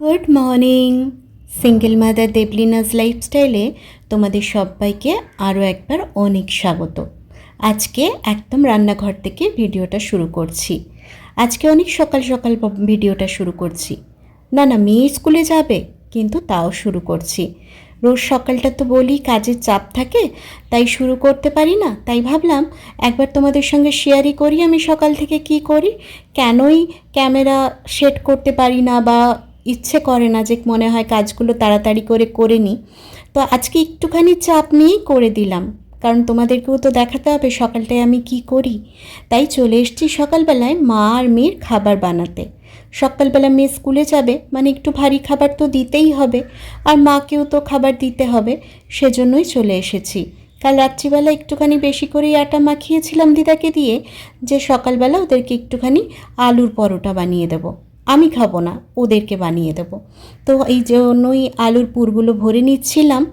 Good morning. Single mother Deblina's লাইফস্টাইলে তোমাদের সবাইকে আরও একবার অনেক স্বাগত। আজকে একদম রান্নাঘর থেকে ভিডিওটা শুরু করছি। আজকে অনেক সকাল সকাল ভিডিওটা শুরু করছি। না না, মেয়ে স্কুলে যাবে, কিন্তু তাও শুরু করছি। রোজ সকালটা তো বলি কাজের চাপ থাকে, তাই শুরু করতে পারি না। তাই ভাবলাম একবার তোমাদের সঙ্গে শেয়ারই করি আমি সকাল থেকে কি করি। কেনই ক্যামেরা সেট করতে পারি না বা ইচ্ছে করে না যে মনে হয় কাজগুলো তাড়াতাড়ি করে করে নিই। তো আজকে একটুখানি চাপ নিয়েই করে দিলাম। কারণ তোমাদেরকেও তো দেখাতে হবে সকালটায় আমি কি করি। তাই চলে এসেছি সকালবেলায় মা আর মেয়ের খাবার বানাতে। সকালবেলা মেয়ে স্কুলে যাবে মানে একটু ভারী খাবার তো দিতেই হবে। আর মাকেও তো খাবার দিতে হবে, সেজন্যই চলে এসেছি। কাল রাত্রিবেলা একটুখানি বেশি করেই আটা মাখিয়েছিলাম দিদাকে দিয়ে, যে সকালবেলা ওদেরকে একটুখানি আলুর পরোটা বানিয়ে দেবো। আমি খাব না, ওদেরকে বানিয়ে দেব। তো এই জন্যই আলুর পুরগুলো ভরে নিচ্ছিলাম।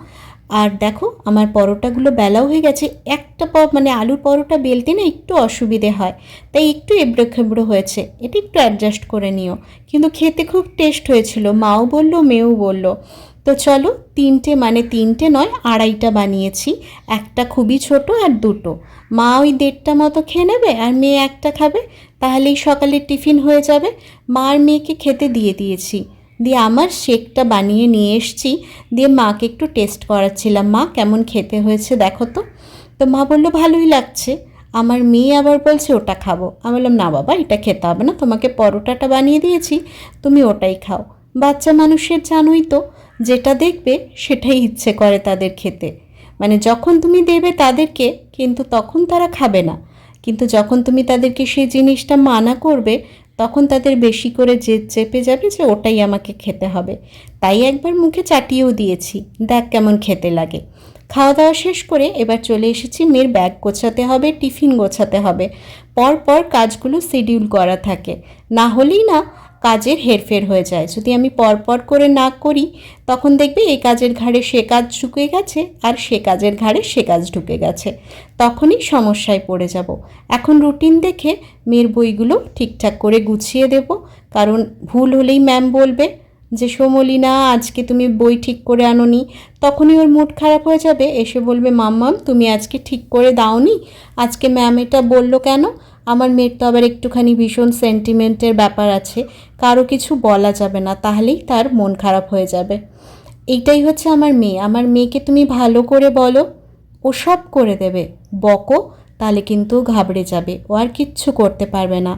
আর দেখো, আমার পরোটাগুলো বেলাও হয়ে গেছে। একটা প মানে আলুর পরোটা বেলতে না একটু অসুবিধে হয়। তাই একটু এবড়ো খেবড়ো হয়েছে। এটা একটু অ্যাডজাস্ট করে নিও। কিন্তু খেতে খুব টেস্ট হয়েছিল। মাও বলল, মেয়েও বলল তো চলো তিনটে মানে তিনটে নয়, আড়াইটা বানিয়েছি। একটা খুবই ছোট আর দুটো। মা ওই দেড়টা মতো খেয়ে নেবে আর মেয়ে একটা খাবে, তাহলেই সকালে টিফিন হয়ে যাবে। মা আর মেয়েকে খেতে দিয়ে দিয়েছি। দিয়ে আমার শেকটা বানিয়ে নিয়ে এসছি। দিয়ে মাকে একটু টেস্ট করাচ্ছিলাম। মা কেমন খেতে হয়েছে দেখো তো। তো মা বলল, ভালোই লাগছে। আমার মেয়ে আবার বলছে, ওটা খাব। আমি বললাম, না বাবা, এটা খেতে হবে না। তোমাকে পরোটাটা বানিয়ে দিয়েছি। তুমি ওটাই খাও। বাচ্চা মানুষের জানোই তো। যেটা দেখবে সেটাই ইচ্ছে করে তাদের খেতে। মানে যখন তুমি দেবে তাদেরকে, কিন্তু তখন তারা খাবে না। কিন্তু যখন তুমি তাদেরকে সেই জিনিসটা মানা করবে, তখন তাদের বেশি করে জেদ চেপে যাবে যে ওটাই আমাকে খেতে হবে। তাই একবার মুখে চাটিয়েও দিয়েছি, দেখ কেমন খেতে লাগে। খাওয়া দাওয়া শেষ করে এবার চলে এসেছি মেয়ের ব্যাগ গোছাতে হবে, টিফিন গোছাতে হবে। পর পর কাজগুলো শিডিউল করা থাকে। না হলেই না কাজের হেরফের হয়ে যায়। যদি আমি পরপর করে না করি, তখন দেখবে এই কাজের ঘাড়ে সে কাজ ঢুকে গেছে আর সে কাজের ঘাড়ে সে কাজ ঢুকে গেছে। তখনই সমস্যায় পড়ে যাব। এখন রুটিন দেখে মেয়ের বইগুলো ঠিকঠাক করে গুছিয়ে দেব। কারণ ভুল হলেই ম্যাম বলবে যে সোমলিনা, আজকে তুমি বই ঠিক করে আনোনি, তখনই ওর মুড খারাপ হয়ে যাবে। এসে বলবে, মাম্মাম, তুমি আজকে ঠিক করে দাওনি? আজকে ম্যাম এটা বলল কেন? আমার মেয়ের তো আবার একটুখানি ভীষণ সেন্টিমেন্টের ব্যাপার আছে। কারও কিছু বলা যাবে না, তাহলেই তার মন খারাপ হয়ে যাবে। এইটাই হচ্ছে আমার মেয়ে। আমার মেয়েকে তুমি ভালো করে বলো, ও সব করে দেবে। বকো, তাহলে কিন্তু ঘাবড়ে যাবে। ও আর কিচ্ছু করতে পারবে না।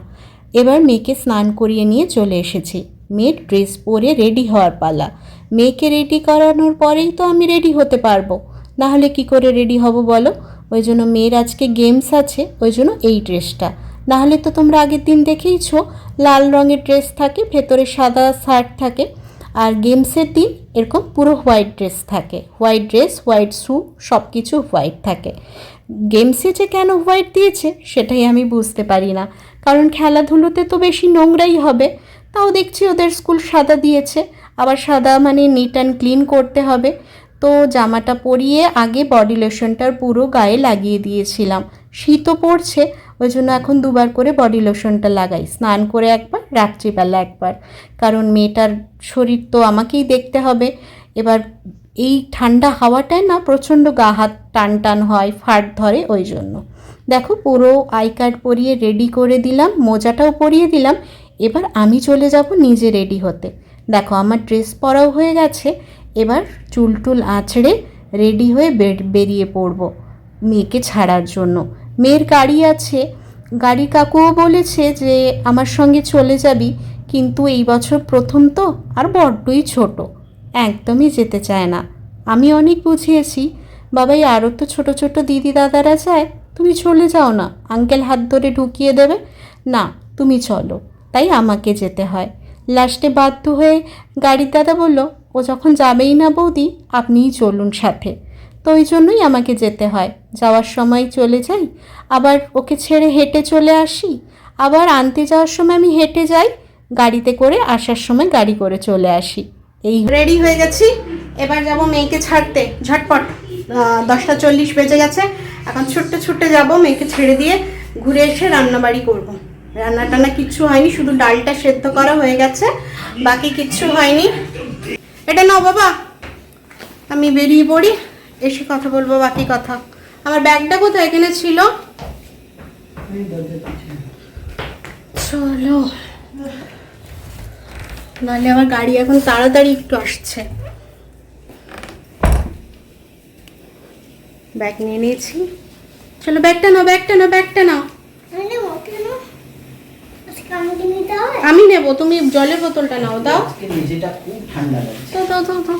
এবার মেয়েকে স্নান করিয়ে নিয়ে চলে এসেছি। মেয়ের ড্রেস পরে রেডি হওয়ার পালা। মেয়েকে রেডি করানোর পরেই তো আমি রেডি হতে পারব। না হলে কি করে রেডি হব বলো? ওই জন্য মেয়ের আজকে গেমস আছে, ওই জন্য এই ড্রেসটা। না হলে তো তোমরা আগের দিন দেখেইছো, লাল রঙের ড্রেস থাকে, ভেতরে সাদা শার্ট থাকে। আর গেমসের দিন এরকম পুরো হোয়াইট ড্রেস থাকে। হোয়াইট ড্রেস, হোয়াইট শ্যু সব কিছু হোয়াইট থাকে। গেমসে যে কেন হোয়াইট দিয়েছে, সেটাই আমি বুঝতে পারি না। কারণ খেলাধুলোতে তো বেশি নোংরাই হবে। তাও দেখছি ওদের স্কুল সাদা দিয়েছে। আবার সাদা মানে নিট অ্যান্ড ক্লিন করতে হবে। তো জামাটা পরিয়ে আগে বডি লোশনটার পুরো গায়ে লাগিয়ে দিয়েছিলাম। শীতও পড়ছে ওই জন্য এখন দুবার করে বডি লোশনটা লাগাই। স্নান করে একবার, রাত্রিবেলা একবার। কারণ মেয়েটার শরীর তো আমাকেই দেখতে হবে। এবার এই ঠান্ডা হাওয়াটায় না প্রচণ্ড গা হাত টান টান হয়, ফাট ধরে ওই জন্য দেখো পুরো আই কার্ড পরিয়ে রেডি করে দিলাম, মোজাটাও পরিয়ে দিলাম। এবার আমি চলে যাব নিজে রেডি হতে। দেখো, আমার ড্রেস পরাও হয়ে গেছে। এবার চুল টুল আঁচড়ে রেডি হয়ে বের- বেরিয়ে পড়ব মেয়েকে ছাড়ার জন্য। মেয়ের গাড়ি আছে। গাড়ি কাকুও বলেছে যে, আমার সঙ্গে চলে যাবি। কিন্তু এই বছর প্রথম তো, আর বড্ডই ছোট। একদমই যেতে চায় না। আমি অনেক বুঝিয়েছি। বাবাই আরও তো ছোট ছোট দিদি দাদারা যায়। তুমি চলে যাও না। আঙ্কেল হাত ধরে ঢুকিয়ে দেবে। না, তুমি চলো। তাই আমাকে যেতে হয়। লাস্টে বাধ্য হয়ে গাড়ির দাদা বলল, ও যখন যাবেই না বৌদি, আপনিই চলুন সাথে। তো ওই জন্যই আমাকে যেতে হয়। যাওয়ার সময় চলে যাই, আবার ওকে ছেড়ে হেঁটে চলে আসি। আবার আনতে যাওয়ার সময় আমি হেঁটে যাই, গাড়িতে করে আসার সময় গাড়ি করে চলে আসি। এই রেডি হয়ে গেছি। এবার যাব মেয়েকে ছাড়তে। ঝটপট দশটা চল্লিশ বেজে গেছে। এখন ছুটতে ছুটতে যাব মেয়েকে ছেড়ে দিয়ে। ঘুরে এসে রান্নাবাড়ি করব। রান্না টান্না কিচ্ছু হয়নি, শুধু ডালটা সেদ্ধ করা হয়ে গেছে, বাকি কিচ্ছু হয়নি। এটা নাও বাবা, আমি বেরিয়ে পড়ি, এসে কথা বলব বাকি কথা। আমার ব্যাগটা কোথায়? এখানে ছিল। চলো। নাহলে আমার গাড়ি এখন তাড়াতাড়ি একটু আসছে। ব্যাগ নিয়ে নিয়েছি। চলো, ব্যাগটা নাও ব্যাগটা নাও ব্যাগটা নাও। আমি নেব তুমি জলের বোতলটা নাও দাও। আজকে মেঝেটা খুব ঠান্ডা লাগছে। দাও দাও দাও দাও।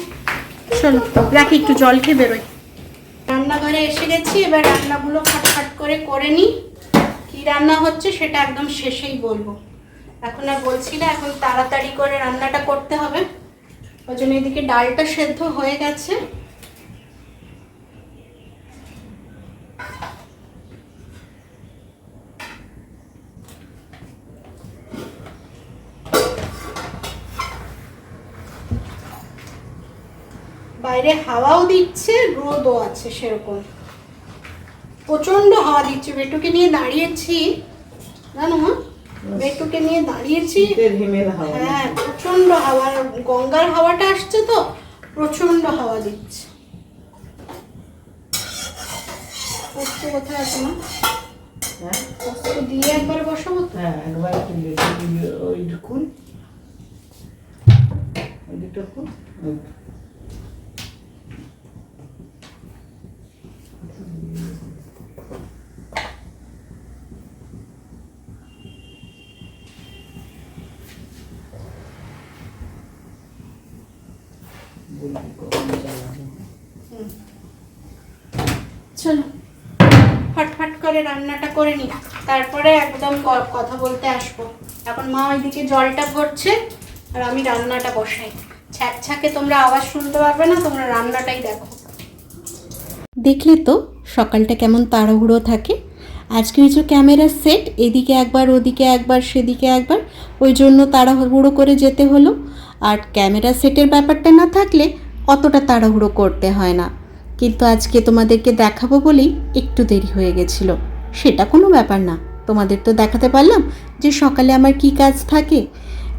চলো রাখি একটু জল খেয়ে বেরোই। রান্নাঘরে এসে গেছি এবার রান্নাগুলো ফাটফাট করে করে নিই কি রান্না হচ্ছে সেটা একদম শেষেই বলব। এখন আর বলছি না এখন তাড়াতাড়ি করে রান্নাটা করতে হবে। ওই জন্য এদিকে ডালটা সেদ্ধ হয়ে গেছে। বাইরে হাওয়াও দিচ্ছে রোদও আছে সেরকম। প্রচণ্ড হাওয়া দিচ্ছে। বেটুকে নিয়ে দাঁড়িয়েছি। জানো মা? বেটুকে নিয়ে দাঁড়িয়েছি। হ্যাঁ প্রচণ্ড হাওয়া। গঙ্গার হাওয়াটা আসছে তো প্রচণ্ড হাওয়া দিচ্ছে। পোস্ত কোথায় আছে মা? হ্যাঁ? পোস্ত দিয়ে একবার বসাবো হ্যাঁ একবার ওইটুকুন ওইটুকুন ওই বলবি চলো ফটফট করে রান্নাটা করে নি তারপরে একদম কথা বলতে আসব। এখন মা ওইদিকে জলটা ভরছে, আর আমি রান্নাটা বসাই। ছ্যাঁকছাকে তোমরা আওয়াজ শুনতে পারবে না, তোমরা রান্নাটাই দেখো। দেখলে তো, সকালটা কেমন তাড়াহুড়ো থাকে। আজকে কিছু ক্যামেরার সেট এদিকে একবার, ওদিকে একবার, সেদিকে একবার, ওই জন্য তাড়াহুড়ো করে যেতে হলো। আর ক্যামেরা সেটের ব্যাপারটা না থাকলে অতটা তাড়াহুড়ো করতে হয় না। কিন্তু আজকে তোমাদেরকে দেখাবো বলেই একটু দেরি হয়ে গেছিল। সেটা কোনো ব্যাপার না। তোমাদের তো দেখাতে পারলাম যে সকালে আমার কি কাজ থাকে।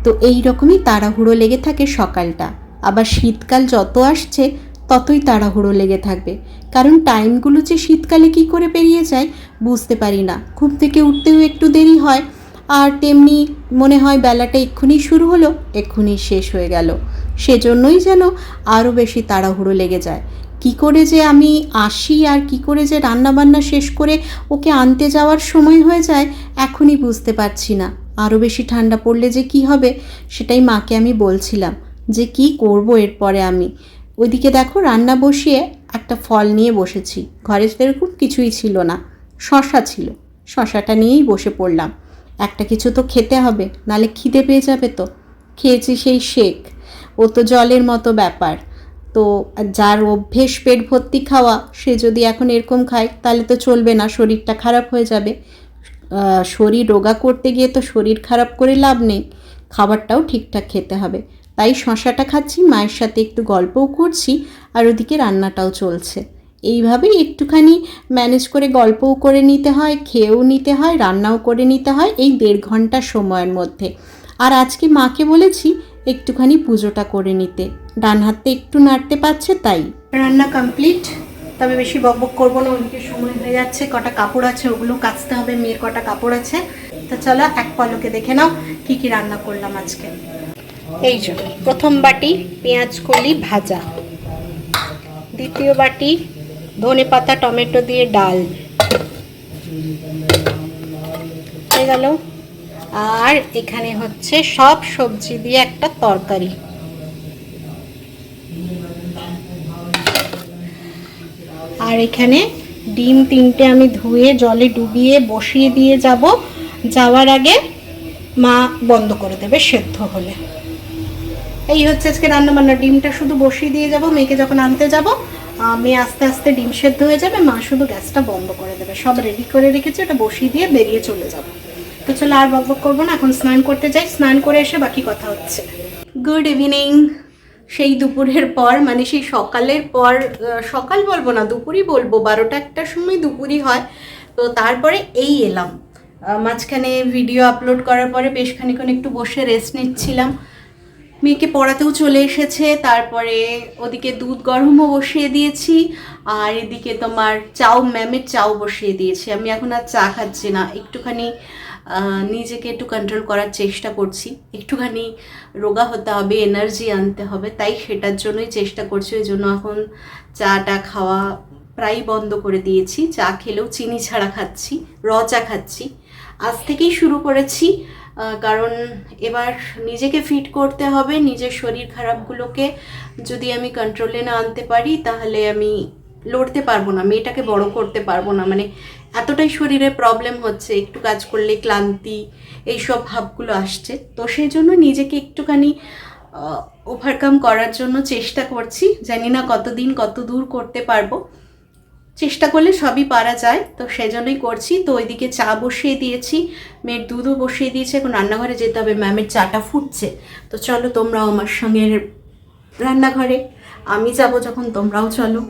তো এই রকমই তাড়াহুড়ো লেগে থাকে সকালটা। আবার শীতকাল যত আসছে, ততই তাড়াহুড়ো লেগে থাকবে। কারণ টাইমগুলো যে শীতকালে কি করে পেরিয়ে যায়, বুঝতে পারি না। ঘুম থেকে উঠতেও একটু দেরি হয়। আর তেমনি মনে হয় বেলাটা এক্ষুনি শুরু হলো, এক্ষুনি শেষ হয়ে গেল। সেজন্যই যেন আরও বেশি তাড়াহুড়ো লেগে যায়। কি করে যে আমি আসি আর কি করে যে রান্নাবান্না শেষ করে ওকে আনতে যাওয়ার সময় হয়ে যায়, এখনই বুঝতে পারছি না। আরও বেশি ঠান্ডা পড়লে যে কি হবে, সেটাই মাকে আমি বলছিলাম যে কি করব এরপরে আমি। ওইদিকে দেখো, রান্না বসিয়ে একটা ফল নিয়ে বসেছি। ঘরে সেরকম কিছুই ছিল না। শশা ছিল। শশাটা নিয়েই বসে পড়লাম। একটা কিছু তো খেতে হবে, নালে খিদে পেয়ে যাবে তো। খেয়েছি সেই শেক। ও তো জলের মতো ব্যাপার। তো যার অভ্যেস পেট ভর্তি খাওয়া, সে যদি এখন এরকম খায়, তাহলে তো চলবে না, শরীরটা খারাপ হয়ে যাবে। শরীর রোগা করতে গিয়ে তো শরীর খারাপ করে লাভ নেই, খাবারটাও ঠিকঠাক খেতে হবে। তাই শশাটা খাচ্ছি, মায়ের সাথে একটু গল্পও করছি, আর ওদিকে রান্নাটাও চলছে। এইভাবেই একটুখানি ম্যানেজ করে গল্পও করে নিতে হয়, খেয়েও নিতে হয়, রান্নাও করে নিতে হয়, এই দেড় ঘণ্টা সময়ের মধ্যে। আর আজকে মাকে বলেছি একটুখানি পুজোটা করে নিতে। ডান হাতে একটু নাড়তে পারছে তাই। রান্না কমপ্লিট তবে বেশি বকবক করব না ওদিকে সময় হয়ে যাচ্ছে, কটা কাপড় আছে ওগুলো কাচতে হবে, মেয়ের কটা কাপড় আছে। তো চলো এক পলকে দেখে নাও কি কি রান্না করলাম আজকে। এই যে, প্রথম বাটি পেঁয়াজ কলি ভাজা। দ্বিতীয় বাটি ধনে পাতা, টমেটো দিয়ে ডাল। হয়ে গেল। আর এখানে হচ্ছে সব সবজি দিয়ে একটা তরকারি। আর এখানে ডিম তিনটে আমি ধুয়ে জলে ডুবিয়ে বসিয়ে দিয়ে যাব। যাওয়ার আগে মা বন্ধ করে দেবে সেদ্ধ হলে। এই হচ্ছে আজকে রান্না বান্না ডিমটা শুধু বসিয়ে দিয়ে যাব, মেয়েকে যখন আনতে যাব মেয়ে আস্তে আস্তে ডিম সেদ্ধ হয়ে যাবে, মা শুধু গ্যাসটা বন্ধ করে দেবে। সব রেডি করে রেখেছে, ওটা বসিয়ে দিয়ে বেরিয়ে চলে যাব। তো চলো আর বকবক করব না, এখন স্নান করতে যাই। স্নান করে এসে বাকি কথা হচ্ছে। গুড ইভিনিং সেই দুপুরের পর মানে সেই সকালের পর সকাল বলব না, দুপুরই বলব, বারোটা একটার সময় দুপুরই হয়। তো তারপরে এই এলাম। মাঝখানে ভিডিও আপলোড করার পরে বেশ খানিক্ষণ একটু বসে রেস্ট নিচ্ছিলাম। মেয়েকে পড়াতেও চলে এসেছে, তারপরে ওদিকে দুধ গরমও বসিয়ে দিয়েছি, আর এদিকে তোমার চাও ম্যামের চাও বসিয়ে দিয়েছি। আমি এখন আর চা খাচ্ছি না, একটুখানি নিজেকে একটু কন্ট্রোল করার চেষ্টা করছি। একটুখানি রোগা হতে হবে এনার্জি আনতে হবে, তাই সেটার জন্যই চেষ্টা করছি। ওই জন্য এখন চাটা খাওয়া প্রায় বন্ধ করে দিয়েছি। চা খেলেও চিনি ছাড়া খাচ্ছি, র চা খাচ্ছি। আজ থেকেই শুরু করেছি কারণ এবার নিজেকে ফিট করতে হবে, নিজের শরীর খারাপগুলোকে যদি আমি কন্ট্রোলে না আনতে পারি, তাহলে আমি লড়তে পারব না, মেয়েটাকে বড় করতে পারব না মানে এতটাই শরীরে প্রবলেম হচ্ছে, একটু কাজ করলে ক্লান্তি, এইসব ভাবগুলো আসছে। তো সেই জন্য নিজেকে একটুখানি ওভারকাম করার জন্য চেষ্টা করছি, জানি না কতদিন, কত দূর করতে পারব। চেষ্টা করলে সবই পারা যায়, তো সেজন্যই করছি। তো ওইদিকে চা বসিয়ে দিয়েছি, মেয়ের দুধও বসিয়ে দিয়েছি, এখন রান্নাঘরে যেতে হবে, ম্যামের চাটা ফুটছে। তো চলো তোমরাও আমার সঙ্গে রান্নাঘরে, আমি যাব যখন, তোমরাও চলো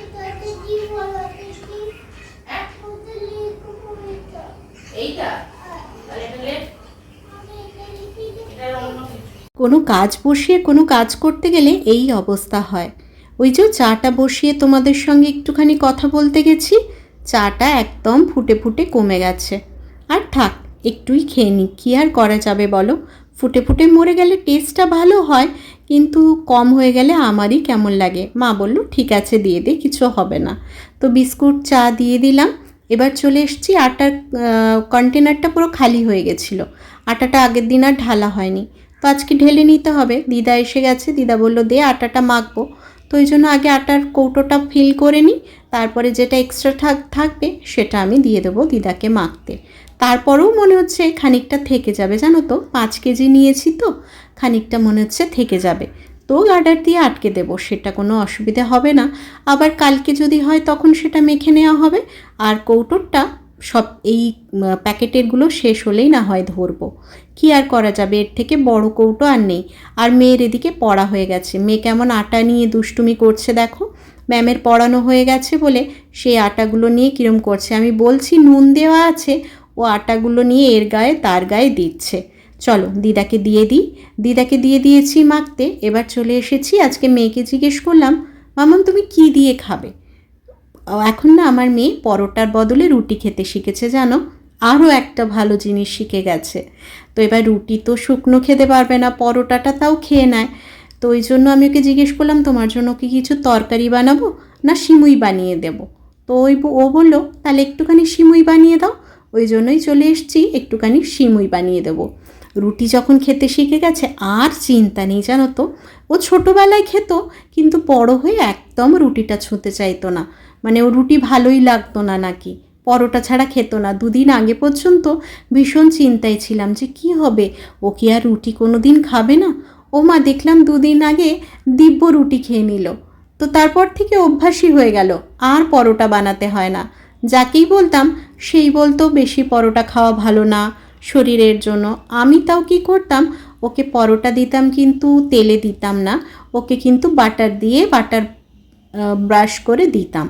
এটাতে কি বলো দেখি ওটা লিখো এটা এইটা আমি এটা লিখি কোনো কাজ বসিয়ে, কোনো কাজ করতে গেলে এই অবস্থা হয়। ওই যে চাটা বসিয়ে তোমাদের সঙ্গে একটুখানি কথা বলতে গেছি, চাটা একদম ফুটে ফুটে কমে গেছে। আর থাক, একটুই খেয়ে নিই, কী আর করা যাবে বলো? ফুটে ফুটে মরে গেলে টেস্টটা ভালো হয়, কিন্তু কম হয়ে গেলে আমারই কেমন লাগে? মা বলল, ঠিক আছে, দিয়ে দে, কিছু হবে না। তো বিস্কুট, চা দিয়ে দিলাম। এবার চলে এসেছি, আটার কন্টেনারটা পুরো খালি হয়ে গেছিল। আটাটা আগের দিন আর ঢালা হয়নি। তো আজকে ঢেলে নিতে হবে। দিদা এসে গেছে। দিদা বলল, দে আটাটা মাখবো। তো ওই জন্য আগে আটার কৌটোটা ফিল করে নিই তারপরে যেটা এক্সট্রা থাক থাকবে সেটা আমি দিয়ে দেবো দিদাকে মাখতে। তারপরেও মনে হচ্ছে খানিকটা থেকে যাবে। জানো তো, পাঁচ কেজি নিয়েছি তো, খানিকটা মনে হচ্ছে থেকে যাবে। তো গার্ডার দিয়ে আটকে দেবো, সেটা কোনো অসুবিধা হবে না। আবার কালকে যদি হয় তখন সেটা মেখে নেওয়া হবে। আর কৌটোরটা সব এই প্যাকেটেরগুলো শেষ হলেই না হয় ধরবো। কি আর করা যাবে? এর থেকে বড় কৌটো আর নেই। আর মেয়ের এদিকে পড়া হয়ে গেছে। মেয়ে কেমন আটা নিয়ে দুষ্টুমি করছে দেখো। ম্যামের পড়ানো হয়ে গেছে বলে সেই আটাগুলো নিয়ে কিরম করছে? আমি বলছি, নুন দেওয়া আছে। ও আটাগুলো নিয়ে এর গায়ে তার গায়ে দিচ্ছে। চলো, দিদাকে দিয়ে দিই। দিদাকে দিয়ে দিয়েছি মাখতে। এবার চলে এসেছি। আজকে মেয়েকে জিজ্ঞেস করলাম মামাম তুমি কি দিয়ে খাবে? এখন না আমার মেয়ে পরোটার বদলে রুটি খেতে শিখেছে, জানো? আরও একটা ভালো জিনিস শিখে গেছে। তো এবার রুটি তো শুকনো খেতে পারবে না, পরোটাটা তাও খেয়ে নেয়। তো ওই জন্য আমি ওকে জিজ্ঞেস করলাম, তোমার জন্য কি কিছু তরকারি বানাবো না সিমুই বানিয়ে দেবো? তো ওই ও বলল, তাহলে একটুখানি সিমুই বানিয়ে দাও। ওই জন্যই চলে এসেছি, একটুখানি সিমুই বানিয়ে দেবো। রুটি যখন খেতে শিখে গেছে, আর চিন্তা নেই জানো তো। ও ছোটোবেলায় খেত, কিন্তু বড় হয়ে একদম রুটিটা ছুঁতে চাইতো না। মানে ও রুটি ভালোই লাগতো না নাকি। পরোটা ছাড়া খেত না। দুদিন আগে পর্যন্ত ভীষণ চিন্তায় ছিলাম যে কি হবে? ও কি আর রুটি কোনো দিন খাবে না? ও মা, দেখলাম দুদিন আগে দিব্য রুটি খেয়ে নিল। তো তারপর থেকে অভ্যাসই হয়ে গেল, আর পরোটা বানাতে হয় না। যাকেই বলতাম, সেই বলতো, বেশি পরোটা খাওয়া ভালো না শরীরের জন্য। আমি তাও কি করতাম, ওকে পরোটা দিতাম কিন্তু তেলে দিতাম না, ওকে কিন্তু বাটার দিয়ে, বাটার ব্রাশ করে দিতাম।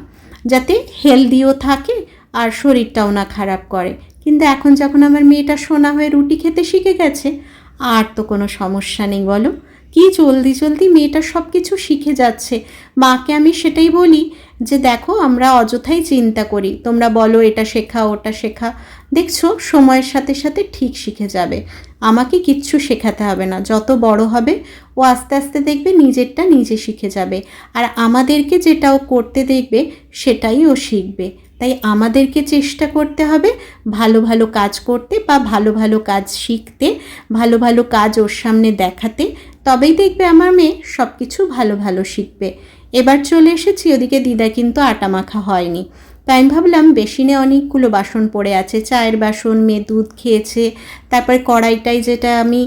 যাতে হেলদিও থাকে আর শরীরটাও না খারাপ করে। কিন্তু এখন যখন আমার মেয়েটা সোনা হয়ে রুটি খেতে শিখে গেছে, আর তো কোনো সমস্যা নেই, বলো? কি জলদি জলদি মেয়েটা সব কিছু শিখে যাচ্ছে। মাকে আমি সেটাই বলি যে, দেখো, আমরা অযথাই চিন্তা করি। তোমরা বলো, এটা শেখা, ওটা শেখা। দেখছ, সময়ের সাথে সাথে ঠিক শিখে যাবে। আমাকে কিচ্ছু শেখাতে হবে না। যত বড় হবে, ও আস্তে আস্তে দেখবে নিজেরটা নিজে শিখে যাবে। আর আমাদেরকে যেটা ও করতে দেখবে, সেটাই ও শিখবে। তাই আমাদেরকে চেষ্টা করতে হবে ভালো ভালো কাজ করতে বা ভালো ভালো কাজ শিখতে, ভালো ভালো কাজ ওর সামনে দেখাতে। তবেই দেখবে আমার মেয়ে সব কিছু ভালো ভালো শিখবে। এবার চলে এসেছি, ওদিকে দিদা কিন্তু আটা মাখা হয়নি। তাই আমি ভাবলাম বেসিনে অনেকগুলো বাসন পড়ে আছে, চায়ের বাসন, মেয়ে দুধ খেয়েছে, তারপরে কড়াইটাই যেটা আমি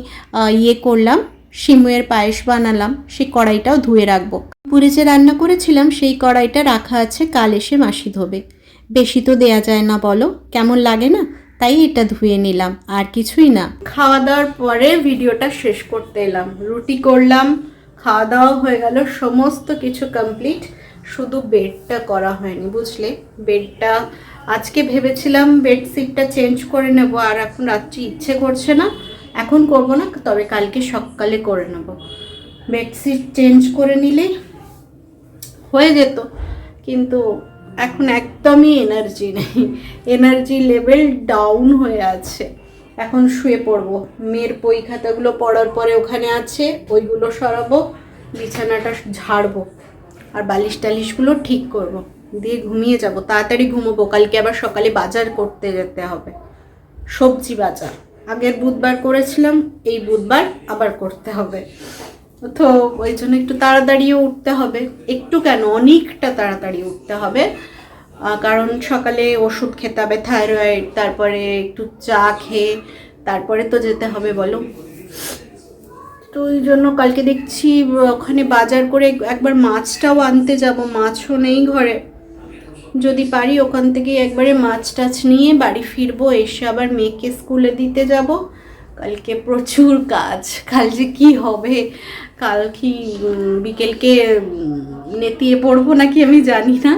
ইয়ে করলাম শিমুয়ের পায়েস বানালাম, সেই কড়াইটাও ধুয়ে রাখব। পুরে যে রান্না করেছিলাম, সেই কড়াইটা রাখা আছে, কাল এসে মাসি ধোবে। বেশি তো দেয়া যায় না, বলো। কেমন লাগে না? তাই এটা ধুয়ে নিলাম, আর কিছুই না। খাওয়া দাওয়ার পরে ভিডিওটা শেষ করতে এলাম। রুটি করলাম খাওয়া দাওয়া হয়ে গেল, সমস্ত কিছু কমপ্লিট শুধু বেডটা করা হয়নি, বুঝলে? বেডটা আজকে ভেবেছিলাম বেডশিটটা চেঞ্জ করে নেব, আর এখন রাত্রি ইচ্ছে করছে না। এখন করব না, তবে কালকে সকালে করে নেব। বেডশিট চেঞ্জ করে নিলেই হয়ে যেত, কিন্তু এখন একদমই এনার্জি নেই। এনার্জি লেভেল ডাউন হয়ে আছে। এখন শুয়ে পড়ব। মেয়ের বই খাতাগুলো পড়ার পরে ওখানে আছে ওইগুলো সরাবো, বিছানাটা ঝাড়বো, আর বালিশ টালিশগুলো ঠিক করব। দিয়ে ঘুমিয়ে যাব। তাড়াতাড়ি ঘুমোবো। কালকে আবার সকালে বাজার করতে যেতে হবে। সবজি বাজার। আগের বুধবার করেছিলাম, এই বুধবার আবার করতে হবে। তো ওই জন্য একটু তাড়াতাড়িও উঠতে হবে। একটু কেন? অনেকটা তাড়াতাড়ি উঠতে হবে। কারণ সকালে ওষুধ খেতে হবে, থাইরয়েড, তারপরে একটু চা খেয়ে, তারপরে তো যেতে হবে বলো। তো ওই জন্য কালকে দেখছি, ওখানে বাজার করে একবার মাছটাও আনতে যাব। মাছও নেই ঘরে। যদি পারি ওখান থেকে একবারে মাছ টাছ নিয়ে বাড়ি ফিরবো, এসে আবার মেয়েকে স্কুলে দিতে যাব। কালকে প্রচুর কাজ। কাল যে কি হবে? কাল কি বিকেলকে নেতিয়ে পড়ব নাকি আমি জানি না।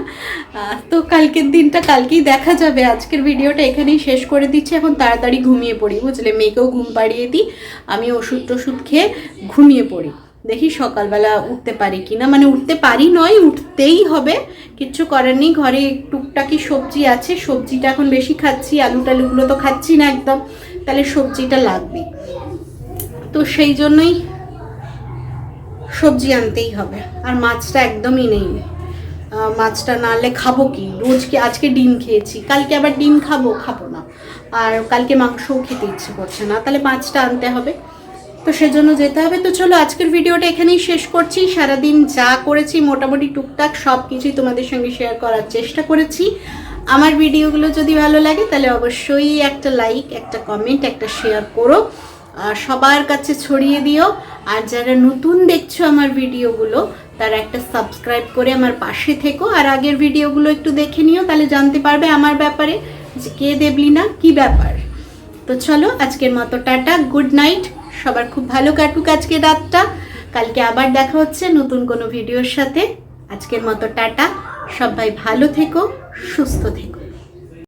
তো কালকের দিনটা কালকেই দেখা যাবে। আজকের ভিডিওটা এখানেই শেষ করে দিচ্ছি। এখন তাড়াতাড়ি ঘুমিয়ে পড়ি, বুঝলে? মেয়েকেও ঘুম পাড়িয়ে দিই, আমি ওষুধ টষুধ খেয়ে ঘুমিয়ে পড়ি। দেখি সকালবেলা উঠতে পারি কি না। মানে উঠতে পারি নয়, উঠতেই হবে। কিচ্ছু করার নেই। ঘরে টুকটাকি সবজি আছে। সবজিটা এখন বেশি খাচ্ছি আলু টালুগুলো তো খাচ্ছি না একদম। তাহলে সবজিটা লাগবে। তো সেই জন্যই সবজি আনতেই হবে। আর মাছটা একদমই নেই। মাছটা না আনলে খাব কি? রোজকে আজকে ডিম খেয়েছি? কালকে আবার ডিম খাব? খাব না। আর কালকে মাংসও খেতে ইচ্ছে করছে না। তাহলে মাছটা আনতে হবে। তো সেজন্য যেতে হবে। তো চলো আজকের ভিডিওটা এখানেই শেষ করছি। সারাদিন যা করেছি, মোটামুটি টুকটাক সব কিছুই তোমাদের সঙ্গে শেয়ার করার চেষ্টা করেছি। আমার ভিডিওগুলো যদি ভালো লাগে, তাহলে অবশ্যই একটা লাইক একটা কমেন্ট একটা শেয়ার করো। আর সবার কাছে ছড়িয়ে দিও। আর যারা নতুন দেখছ আমার ভিডিওগুলো, তারা একটা সাবস্ক্রাইব করে আমার পাশে থেকো। আর আগের ভিডিওগুলো একটু দেখে নিও, তাহলে জানতে পারবে আমার ব্যাপারে যে কে দেবলি না কি ব্যাপার। তো চলো আজকের মতো টাটা গুড নাইট সবার খুব ভালো কাটুক আজকে রাতটা। কালকে আবার দেখা হচ্ছে নতুন কোনো ভিডিওর সাথে। আজকের মতো টাটা। সবাই ভালো থেকো, সুস্থ থেকো।